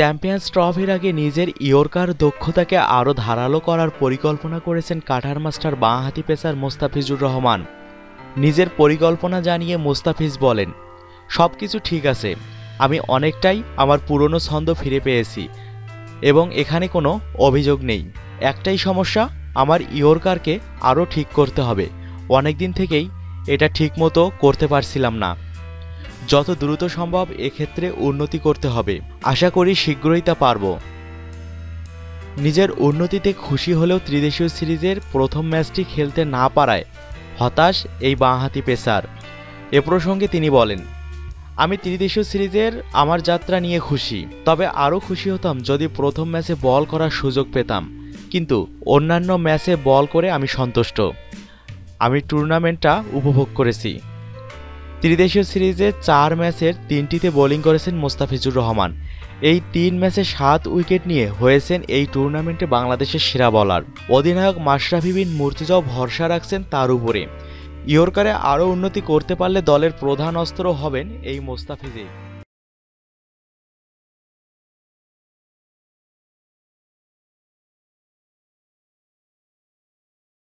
Champions ট্রফির আগে নিজের ইয়র্কার দক্ষতাকে আরও ধারালো করার পরিকল্পনা করেছেন কাঠার মাস্টার বাঁহাতি পেসার মোস্তাফিজুর রহমান। নিজের পরিকল্পনা জানিয়ে মোস্তাফিজ বলেন সব কিছু ঠিক আছে, আমি অনেকটাই আমার পুরনো ছন্দ ফিরে পেয়েছি এবং এখানে কোনো অভিযোগ নেই। একটাই সমস্যা, আমার ইয়র্কারকে আরও ঠিক করতে হবে। অনেক দিন থেকেই এটা ঠিকমতো করতে পারছিলাম না। যত দ্রুত সম্ভব এক্ষেত্রে উন্নতি করতে হবে। আশা করি শীঘ্রই তা পারব। নিজের উন্নতিতে খুশি হলেও ত্রিদেশীয় সিরিজের প্রথম ম্যাচটি খেলতে না পারায় হতাশ এই বাঁহাতি পেসার। এ প্রসঙ্গে তিনি বলেন, আমি ত্রিদেশীয় সিরিজের আমার যাত্রা নিয়ে খুশি, তবে আরও খুশি হতাম যদি প্রথম ম্যাচে বল করার সুযোগ পেতাম। কিন্তু অন্যান্য ম্যাচে বল করে আমি সন্তুষ্ট। আমি টুর্নামেন্টটা উপভোগ করেছি। ত্রিদেশীয় সিরিজে চার ম্যাচের তিনটিতে বোলিং করেছেন মোস্তাফিজুর রহমান। এই তিন ম্যাচে সাত উইকেট নিয়ে হয়েছেন এই টুর্নামেন্টে বাংলাদেশের সেরা বলার। অধিনায়ক মাশরাফি বিন মূর্তিজাও ভরসা রাখছেন তার উপরে। ইয়র্কারে আরও উন্নতি করতে পারলে দলের প্রধান অস্ত্র হবেন এই মোস্তাফিজই।